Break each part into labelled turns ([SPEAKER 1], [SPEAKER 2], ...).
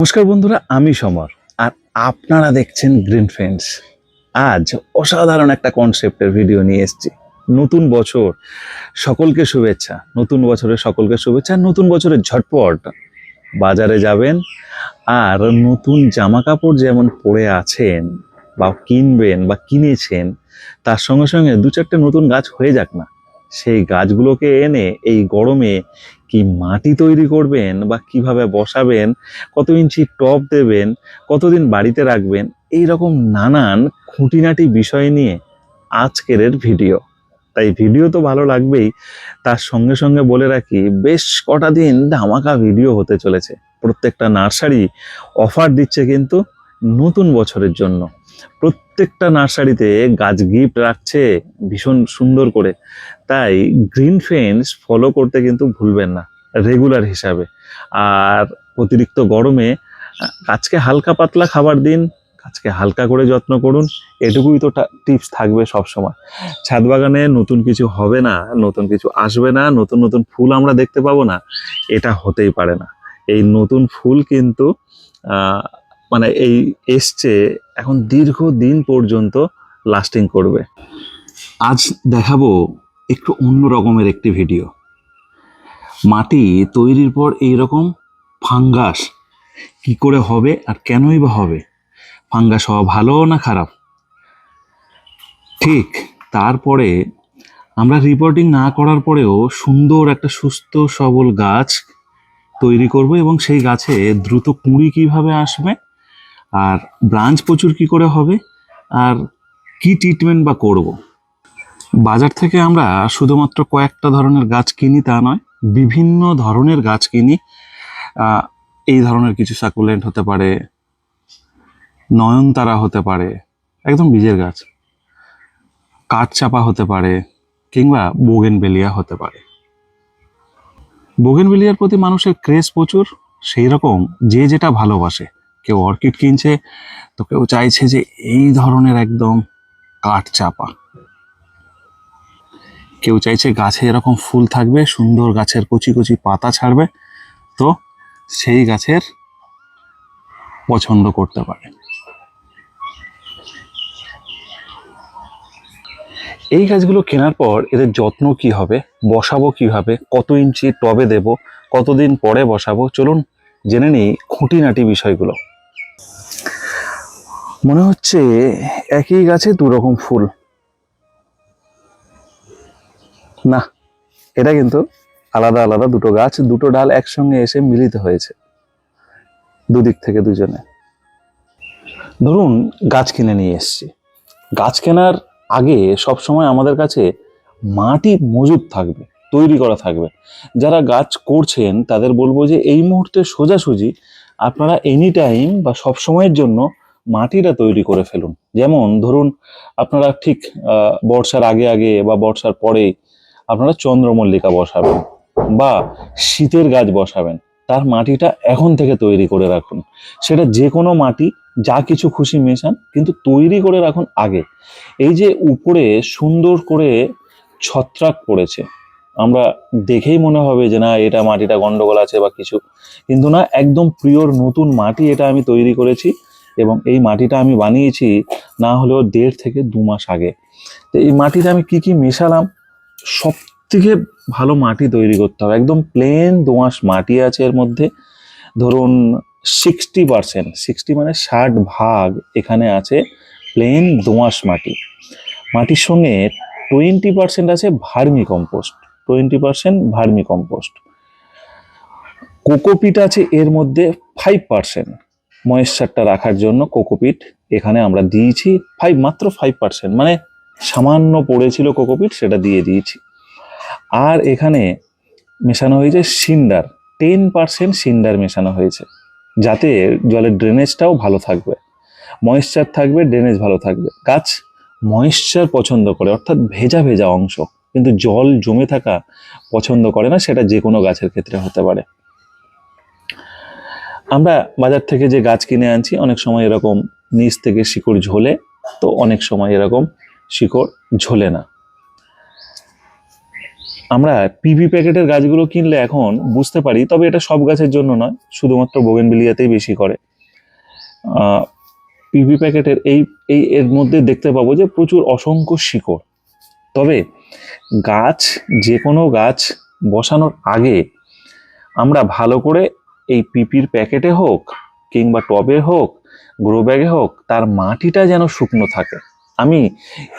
[SPEAKER 1] নমস্কার বন্ধুরা, আমি সমর, আর আপনারা দেখছেন গ্রিন ফ্রেন্ডস আজ অসাধারণ একটা কনসেপ্টের ভিডিও নিয়ে এসেছি। নতুন বছর, সকলকে শুভেচ্ছা। নতুন বছরের সকলকে শুভেচ্ছা, নতুন বছরের ঝটপট। বাজারে যাবেন, আর নতুন জামা কাপড় যেমন পরে আছেন, বা কিনবেন, বা কিনেছেন, তার সঙ্গে সঙ্গে দু চারটে নতুন গাছ হয়ে যাক না। সেই গাছগুলোকে এনে এই গরমে কি মাটি তৈরি করবেন বা কীভাবে বসাবেন, কত ইঞ্চি টব দেবেন, কতদিন বাড়িতে রাখবেন এই রকম নানান খুঁটিনাটি বিষয় নিয়ে আজকের ভিডিও। তাই ভিডিও তো ভালো লাগবেই, তার সঙ্গে সঙ্গে বলে রাখি, বেশ কটা দিন ধামাকা ভিডিও হতে চলেছে। প্রত্যেকটা নার্সারি অফার দিচ্ছে কিন্তু নতুন বছরের জন্য। প্রত্যেকটা নার্সারিতে গাছ গিফট রাখছে ভীষণ সুন্দর করে। তাই গ্রিন ফেন্স ফলো করতে কিন্তু ভুলবেন না রেগুলার হিসাবে। আর অতিরিক্ত গরমে, গাছকে হালকা পাতলা খাবার দিন, গাছকে হালকা করে যত্ন করুন, এটুকুই তো টিপস থাকবে সব সময় ছাদ বাগানে নতুন কিছু হবে না, নতুন কিছু আসবে না, নতুন নতুন ফুল আমরা দেখতে পাবো না, এটা হতেই পারে না। এই নতুন ফুল কিন্তু মানে এই এসছে এখন দীর্ঘ দিন পর্যন্ত লাস্টিং করবে। আজ দেখাবো একটু অন্য রকমের একটি ভিডিও মাটি তৈরির পর এই রকম ফাঙ্গাস কি করে হবে আর কেনই বা হবে? ফাঙ্গাস হওয়া ভালো না খারাপ? ঠিক তারপরে আমরা রিপোর্টিং না করার পরেও সুন্দর একটা সুস্থ সবল গাছ তৈরি করব এবং সেই গাছে দ্রুত কুঁড়ি কীভাবে আসবে আর ব্রাঞ্চ প্রচুর কি করে হবে? আর কি ট্রিটমেন্ট বা করব? বাজার থেকে আমরা শুধুমাত্র কয়েকটা ধরনের গাছ কিনি তা নয়, বিভিন্ন ধরনের গাছ কিনি। এই ধরনের কিছু সাকুলেন্ট হতে পারে, নয়নতারা হতে পারে, একদম বীজের গাছ, কাঠচাপা হতে পারে, কিংবা বোগেনবেলিয়া হতে পারে। বোগেনবেলিয়ার প্রতি মানুষের ক্রেজ প্রচুর সেই রকম যে যেটা ভালোবাসে। কেউ অর্কিড কিনছে, তো কেউ চাইছে যে এই ধরনের একদম কাঠ চাপা। কেউ চাইছে গাছে এরকম ফুল থাকবে, সুন্দর গাছের কচি কচি পাতা ছাড়বে, তো সেই গাছের পছন্দ করতে পারে। এই গাছগুলো কেনার পর এদের যত্ন কি হবে, বসাবো কীভাবে, কত ইঞ্চি টবে দেব, কতদিন পরে বসাবো, চলুন জেনে নিই খুঁটিনাটি বিষয়গুলো। মনে হচ্ছে একই গাছে দু রকম ফুল। না, এটা কিন্তু আলাদা আলাদা দুটো গাছ, দুটো ডাল একসঙ্গে এসে মিলিত হয়েছে, দুদিক থেকে দুজনে। ধরুন, গাছ কিনে নিয়ে এসছি। গাছ কেনার আগে সব সময় আমাদের কাছে মাটি মজুদ থাকবে, তৈরি করা থাকবে। যারা গাছ করছেন, তাদের বলব যে এই মুহূর্তে সোজাসুজি আপনারা এনি টাইম বা সব সময়ের জন্য মাটিটা তৈরি করে ফেলুন। যেমন ধরুন, আপনারা ঠিক বর্ষার আগে আগে বা বর্ষার পরে আপনারা চন্দ্রমল্লিকা বসাবেন বা শীতের গাছ বসাবেন। তার মাটিটা এখন থেকে তৈরি করে রাখুন। সেটা যে কোনো মাটি, যা কিছু খুশি মেশান, কিন্তু তৈরি করে রাখুন আগে। এই যে উপরে সুন্দর করে ছত্রাক পড়েছে, আমরা দেখেই মনে হবে যে না, এটা মাটিটা গন্ডগোল আছে বা কিছু। কিন্তু না, একদম প্রিয়র নতুন মাটি এটা আমি তৈরি করেছি। এবং এই মাটিটা আমি বানিয়েছি না হলেও দেড় থেকে দু মাস আগে। তো এই মাটিতে আমি কি কি মেশালাম? সব থেকে ভালো মাটি তৈরি করতে হবে। একদম প্লেন দোঁয়াশ মাটি আছে এর মধ্যে। ধরুন সিক্সটি পার্সেন্ট সিক্সটি মানে ষাট ভাগ এখানে আছে প্লেন দোঁয়াশ মাটি। মাটির সঙ্গে টোয়েন্টি পার্সেন্ট আছে vermicompost twenty percent vermicompost cocopeat আছে এর মধ্যে ফাইভ পার্সেন্ট ময়েশ্চারটা রাখার জন্য কোকোপিট এখানে আমরা দিয়েছি ফাইভ মাত্র ফাইভ পার্সেন্ট মানে সামান্য পড়েছিল কোকোপিট সেটা দিয়ে দিয়েছি। আর এখানে মেশানো হয়েছে সিন্ডার টেন পার্সেন্ট সিন্ডার মেশানো হয়েছে, যাতে জলের ড্রেনেজটাও ভালো থাকবে। ময়েশ্চার থাকবে ড্রেনেজ ভালো থাকবে। গাছ ময়েশ্চার পছন্দ করে, অর্থাৎ ভেজা ভেজা অংশ, কিন্তু জল জমে থাকা পছন্দ করে না, সেটা যে কোনো গাছের ক্ষেত্রে হতে পারে। আমরা বাজার থেকে যে গাছ কিনে আনছি, অনেক সময় এরকম নিচ থেকে শিকড় ঝোলে, তো অনেক সময় এরকম শিকড় ঝোলে না। আমরা পিপি প্যাকেটের গাছগুলো কিনলে এখন বুঝতে পারি, তবে এটা সব গাছের জন্য নয়, শুধুমাত্র বোগেনবিলিয়াতেই বেশি করে। পিপি প্যাকেটের এই এই এর মধ্যে দেখতে পাবো যে প্রচুর অসংখ্য শিকড়। তবে গাছ যে কোনো গাছ বসানোর আগে আমরা ভালো করে এই পিপির প্যাকেটে হোক কিংবা টবে হোক, গ্রো ব্যাগে হোক, তার মাটিটা যেন শুকনো থাকে। আমি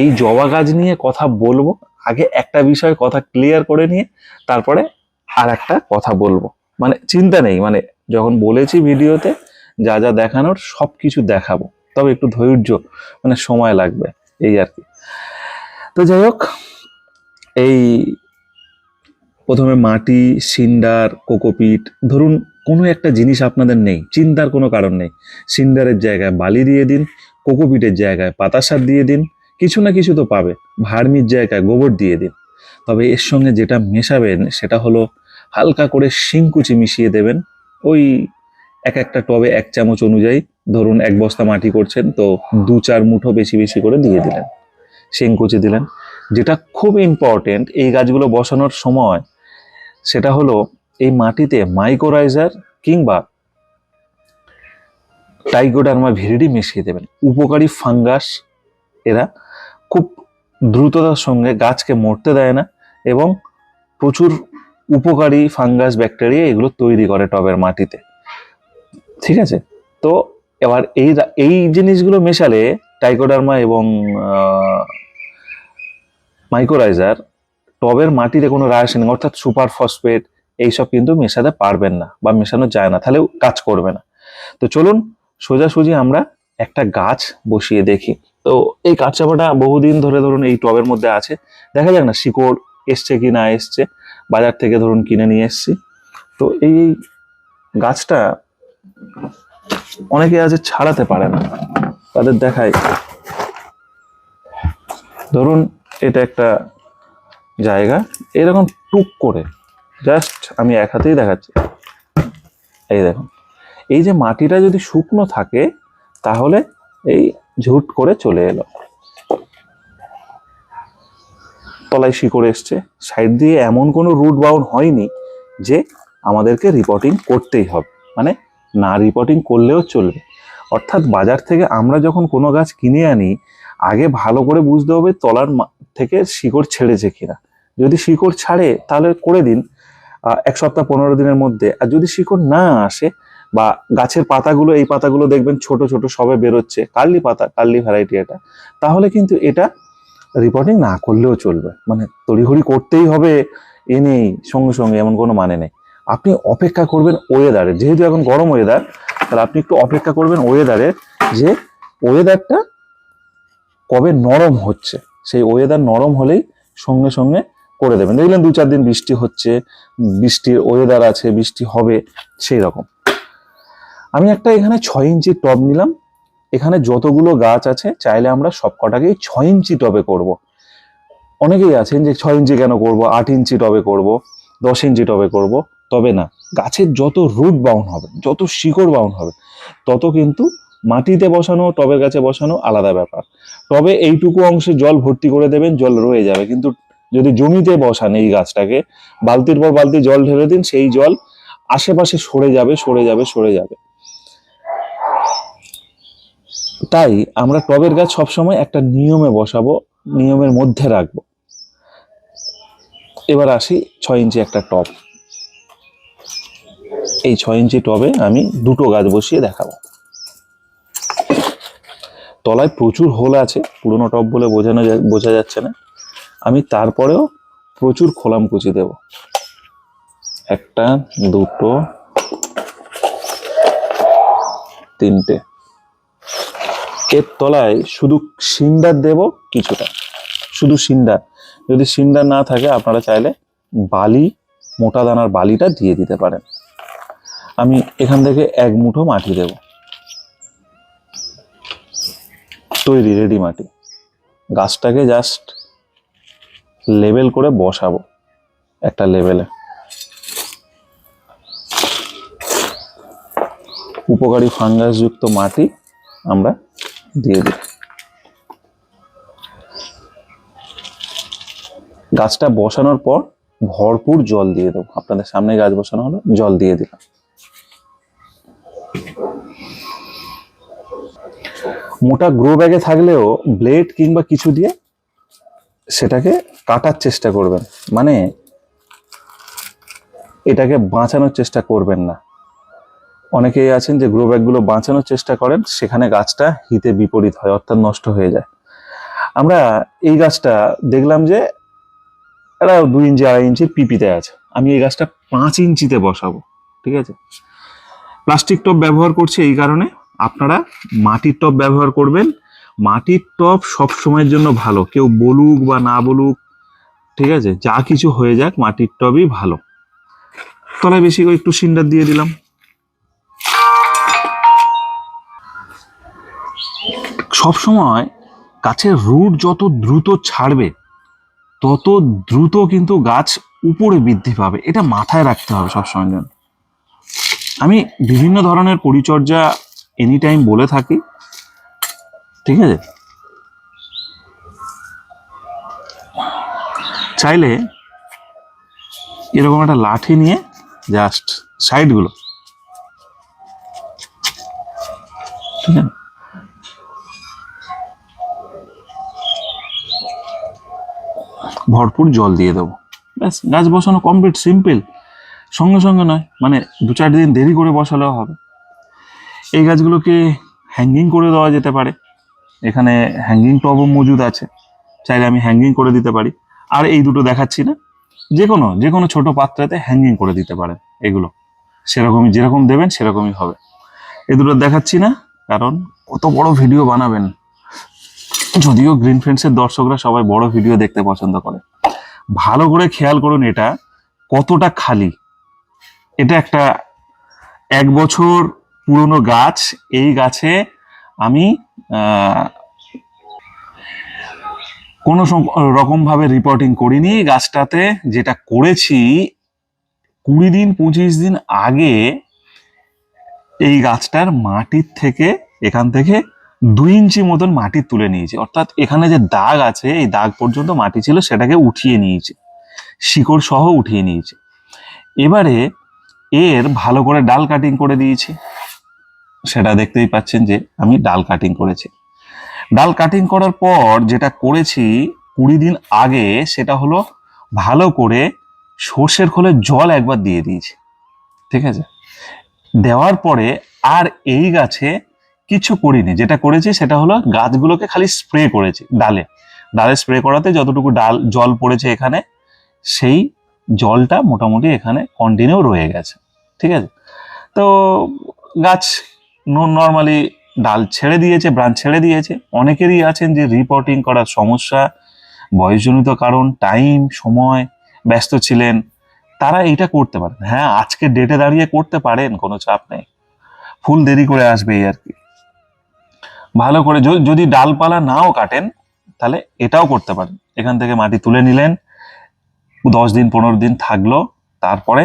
[SPEAKER 1] এই জবা গাছ নিয়ে কথা বলব, আগে একটা বিষয় কথা ক্লিয়ার করে নিয়ে তারপরে আর একটা কথা বলব। মানে চিন্তা নেই মানে যখন বলেছি ভিডিওতে, যা যা দেখানোর সব কিছু দেখাবো। তবে একটু ধৈর্য মানে সময় লাগবে, এই আর কি। তো যাই হোক, এই প্রথমে মাটি সিন্ডার কোকোপিট, ধরুন কোনো একটা জিনিস আপনাদের নেই, চিন্তার কোনো কারণ নেই। সিন্ডারের জায়গায় বালি দিয়ে দিন, কোকোপিটের জায়গায় পাতা সার দিয়ে দিন, কিছু না কিছু তো পাবে ভার্মির জায়গায় গোবর দিয়ে দিন। তবে এর সঙ্গে যেটা মেশাবেন সেটা হলো হালকা করে শিংকুচি মিশিয়ে দেবেন, ওই এক একটা টবে এক চামচ অনুযায়ী। ধরুন এক বস্তা মাটি করছেন, তো দু চার মুঠো বেশি বেশি করে দিয়ে দিলেন, শিংকুচি দিলেন। যেটা খুব ইম্পর্টেন্ট এই গাছগুলো বসানোর সময়, সেটা হলো এই মাটিতে মাইকোরাইজার কিংবা টাইগোডার্মা ভিরিডি মিশিয়ে দেবেন। উপকারী ফাঙ্গাস এরা খুব দ্রুততার সঙ্গে গাছকে মরতে দেয় না এবং প্রচুর উপকারী ফাঙ্গাস ব্যাকটেরিয়া এগুলো তৈরি করে টবের মাটিতে। ঠিক আছে? তো এবার এই এই জিনিসগুলো মেশালে টাইকোডার্মা এবং মাইক্রোরাইজার টবের মাটিতে কোনো রাসায়নিক, অর্থাৎ সুপার ফসফেট এইসব কিন্তু মেশাতে পারবেন না বা মেশানো যায় না, তাহলে কাজ করবে না। তো চলুন, সোজাসুজি আমরা একটা গাছ বসিয়ে দেখি। তো এই কাঠচাপাটা বহুদিন ধরে ধরুন এই টবের মধ্যে আছে। দেখা যাক না শিকড় এসছে কি না এসছে। বাজার থেকে ধরুন কিনে নিয়ে এসছি। তো এই গাছটা অনেকে আছে ছাড়াতে পারে না। তাদের দেখায় ধরুন, এটা একটা জায়গা। এরকম টুক করে জাস্ট আমি এক হাতেই দেখাচ্ছি। এই দেখুন, এই যে মাটিটা যদি শুকনো থাকে, তাহলে এই ঝুট করে চলে এলো। তলায় শিকড় এসছে। সাইড দিয়ে এমন কোনো রুট বাউন্ড হয়নি যে আমাদেরকে রিপোর্টিং করতেই হবে। মানে না রিপোর্টিং করলেও চলবে। অর্থাৎ বাজার থেকে আমরা যখন কোনো গাছ কিনে আনি, আগে ভালো করে বুঝতে হবে তলার থেকে শিকড় ছেড়েছে কিনা। যদি শিকড় ছাড়ে, তাহলে করে দিন। এক সপ্তাহ পনেরো দিনের মধ্যে। আর যদি শিকড় না আসে বা গাছের পাতাগুলো, এই পাতাগুলো দেখবেন ছোট ছোট সবে বেরোচ্ছে কার্লি পাতা কার্লি ভ্যারাইটি এটা, তাহলে কিন্তু এটা রিপোর্টিং না করলেও চলবে। মানে তড়িঘড়ি করতেই হবে এ নেই, সঙ্গে সঙ্গে এমন কোনো মানে নেই। আপনি অপেক্ষা করবেন ওয়েদারে যেহেতু এখন গরম ওয়েদার তাহলে আপনি একটু অপেক্ষা করবেন ওয়েদারে যে ওয়েদারটা কবে নরম হচ্ছে। সেই ওয়েদার নরম হলেই সঙ্গে সঙ্গে করে দেবেন। দেখলেন দু চার দিন বৃষ্টি হচ্ছে, বৃষ্টির ওয়েদার আছে, বৃষ্টি হবে, সেই রকম। আমি একটা এখানে ছয় ইঞ্চি টব নিলাম। এখানে যতগুলো গাছ আছে, চাইলে আমরা সব কটাকেই ছয় ইঞ্চি টবে করব। অনেকেই আছেন যে ছয় ইঞ্চি কেন করব, আট ইঞ্চি টবে করব, দশ ইঞ্চি টবে করব, তবে না। গাছের যত রুট বাউন্ড হবে, যত শিকড় বাউন্ড হবে, তত কিন্তু মাটিতে বসানো, টবের গাছে বসানো আলাদা ব্যাপার। তবে এইটুকু অংশে জল ভর্তি করে দেবেন, জল রয়ে যাবে। কিন্তু যদি জমিতে বসান এই গাছটাকে, বালতির পর বালতি জল ঢেলে দিন, সেই জল আশেপাশে সরে যাবে সরে যাবে সরে যাবে। তাই আমরা টবের গাছ সবসময় একটা নিয়মে বসাবো, নিয়মের মধ্যে রাখব। এবার আসি ছয় ইঞ্চি একটা টব। এই ছয় ইঞ্চি টবে আমি দুটো গাছ বসিয়ে দেখাবো। তলায় প্রচুর হোল আছে, পুরোনো টব বলে বোঝানো বোঝা যাচ্ছে না। আমি তারপরেও প্রচুর খোলাম কুচি দেব। একটা, দুটো, তিনটে। এর তলায় শুধু সিন্ডার দেব কিছুটা। শুধু সিন্ডার যদি সিন্ডার না থাকে, আপনারা চাইলে বালি, মোটা দানার বালিটা দিয়ে দিতে পারেন। আমি এখান থেকে এক মুঠো মাটি দেব। তৈরি রেডি মাটি। গাছটাকে জাস্ট লেবেল করে বসাবো একটা লেভেলে উপকারী ফাঙ্গাসযুক্ত মাটি আমরা দিয়ে দিই। গাছটা বসানোর পর ভরপুর জল দিয়ে দেবো। আপনাদের সামনে গাছ বসানো হলো, জল দিয়ে দিলাম। মোটা গ্রো ব্যাগে থাকলেও ব্লেড কিংবা কিছু দিয়ে সেটাকে কাটার চেষ্টা করবেন। মানে এটাকে বাঁচানোর চেষ্টা করবেন না। অনেকেই আছেন যে গ্রো ব্যাগগুলো বাঁচানোর চেষ্টা করেন, সেখানে গাছটা হিতে বিপরীত হয়, অর্থাৎ নষ্ট হয়ে যায়। আমরা এই গাছটা দেখলাম যে এটা দুই ইঞ্চি, আড়াই ইঞ্চির পিপিতে আছে। আমি এই গাছটা পাঁচ ইঞ্চিতে বসাবো, ঠিক আছে? প্লাস্টিক টব ব্যবহার করছি এই কারণে। আপনারা মাটির টব ব্যবহার করবেন মাটির টব সব সময়ের জন্য ভালো। কেউ বলুক বা না বলুক, ঠিক আছে? যা কিছু হয়ে যাক, মাটির টবই ভালো। তলায় বেশি করে একটু সিন্ডার দিয়ে দিলাম। সব সময় গাছের রুট যত দ্রুত ছাড়বে, তত দ্রুত কিন্তু গাছ উপরে বৃদ্ধি পাবে। এটা মাথায় রাখতে হবে সবসময় জন্য। আমি বিভিন্ন ধরনের পরিচর্যা এনি টাইম বলে থাকি। ঠিক আছে? চাইলে এরকম একটা লাঠি নিয়ে জাস্ট সাইডগুলো ঠিক আছে? ভরপুর জল দিয়ে দেবো। ব্যাস, গাছ বসানো কমপ্লিট সিম্পল সঙ্গে সঙ্গে নয় মানে দু চার দিন দেরি করে বসালেও হবে। এই গাছগুলোকে হ্যাঙ্গিং করে দেওয়া যেতে পারে। এখানে হ্যাঙ্গিং টবও মজুদ আছে। চাইলে আমি হ্যাঙ্গিং করে দিতে পারি। আর এই দুটো দেখাচ্ছি না। যে কোনো যে কোনো ছোটো পাত্রেতে হ্যাঙ্গিং করে দিতে পারেন এগুলো। সেরকমই যেরকম দেবেন, সেরকমই হবে। এই দুটো দেখাচ্ছি না, কারণ কত বড় ভিডিও বানাবেন। যদিও গ্রিন ফ্রেন্ডসের দর্শকরা সবাই বড় ভিডিও দেখতে পছন্দ করে। ভালো করে খেয়াল করুন এটা, কতটা খালি। এটা একটা এক বছর পুরনো গাছ, এই গাছে আমি কোনো রকম ভাবে রিপোর্টিং করিনি। গাছটাতে যেটা করেছি, কুড়ি দিন, পঁচিশ দিন আগে এই গাছটার মাটির থেকে, এখান থেকে দুই ইঞ্চি মতন মাটি তুলে নিয়েছি। অর্থাৎ এখানে যে দাগ আছে, এই দাগ পর্যন্ত মাটি ছিল, সেটাকে উঠিয়ে নিয়েছে। শিকড় সহ উঠিয়ে নিয়েছে। এবারে এর ভালো করে ডাল কাটিং করে দিয়েছি। সেটা দেখতেই পাচ্ছেন যে আমি ডাল কাটিং করেছি। ডাল কাটিং করার পর যেটা করেছি কুড়ি দিন আগে সেটা হলো ভালো করে সর্ষের খোলে জল একবার দিয়ে দিয়েছি। ঠিক আছে? দেওয়ার পরে আর এই গাছে কিছু করিনি। যেটা করেছি সেটা হলো গাছগুলোকে খালি স্প্রে করেছি ডালে। ডালে স্প্রে করাতে যতটুকু ডাল, জল পড়েছে এখানে, সেই জলটা মোটামুটি এখানে কন্টিনিউ রয়ে গেছে। ঠিক আছে? তো গাছ নর্মালি ডাল ছেড়ে দিয়েছে, ব্রাঞ্চ ছেড়ে দিয়েছে। অনেকেরই আছেন যে রিপোর্টিং করার সমস্যা, বয়সজনিত কারণ টাইম সময়, ব্যস্ত ছিলেন, তারা এইটা করতে পারেন। হ্যাঁ আজকে ডেটে দাঁড়িয়ে করতে পারেন, কোনো চাপ নেই। ফুল দেরি করে আসবে এই আর কি। ভালো করে যদি ডালপালা নাও কাটেন, তাহলে এটাও করতে পারেন। এখান থেকে মাটি তুলে নিলেন, দশ দিন, পনেরো দিন থাকল, তারপরে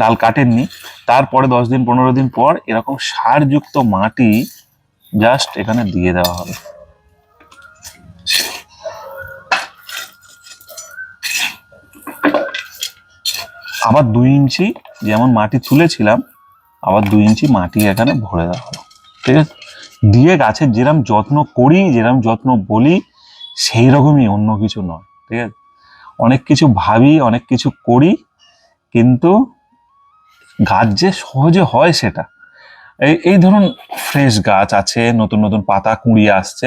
[SPEAKER 1] ডাল কাটেননি। তারপরে দশ দিন, পনেরো দিন পর এরকম সারযুক্ত মাটি জাস্ট এখানে দিয়ে দেওয়া হবে। আবার দুই ইঞ্চি যেমন মাটি তুলেছিলাম, আবার দুই ইঞ্চি মাটি এখানে ভরে দেওয়া হলো। ঠিক আছে? দিয়ে গাছের যেরকম যত্ন করি যেরকম যত্ন বলি, সেই রকমই অন্য কিছু নয়। ঠিক আছে? অনেক কিছু ভাবি, অনেক কিছু করি, কিন্তু গাছ যে সহজে হয় সেটা। এই এই ধরুন ফ্রেশ গাছ আছে, নতুন নতুন পাতা কুড়িয়ে আসছে।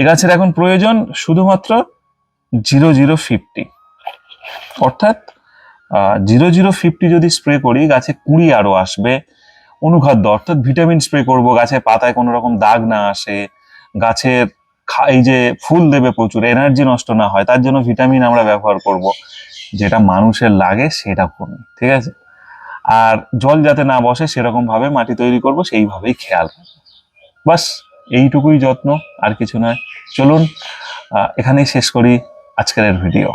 [SPEAKER 1] এ গাছের এখন প্রয়োজন শুধুমাত্র জিরো জিরো ফিফটি অর্থাৎ জিরো জিরো ফিফটি যদি স্প্রে করি, গাছে কুড়ি আরও আসবে, অনুখাদ্য, অর্থাৎ ভিটামিন স্প্রে করব গাছের পাতায় কোনো রকম দাগ না আসে গাছের এই যে ফুল দেবে প্রচুর এনার্জি নষ্ট না হয়, তার জন্য ভিটামিন আমরা ব্যবহার করব। যেটা মানুষের লাগে, সেটা করুন, ঠিক আছে? আর জল যাতে না বসে সেরকমভাবে মাটি তৈরি করব, সেইভাবেই খেয়াল বাস, এইটুকুই যত্ন, আর কিছু নয়। চলুন এখানেই শেষ করি আজকের ভিডিও।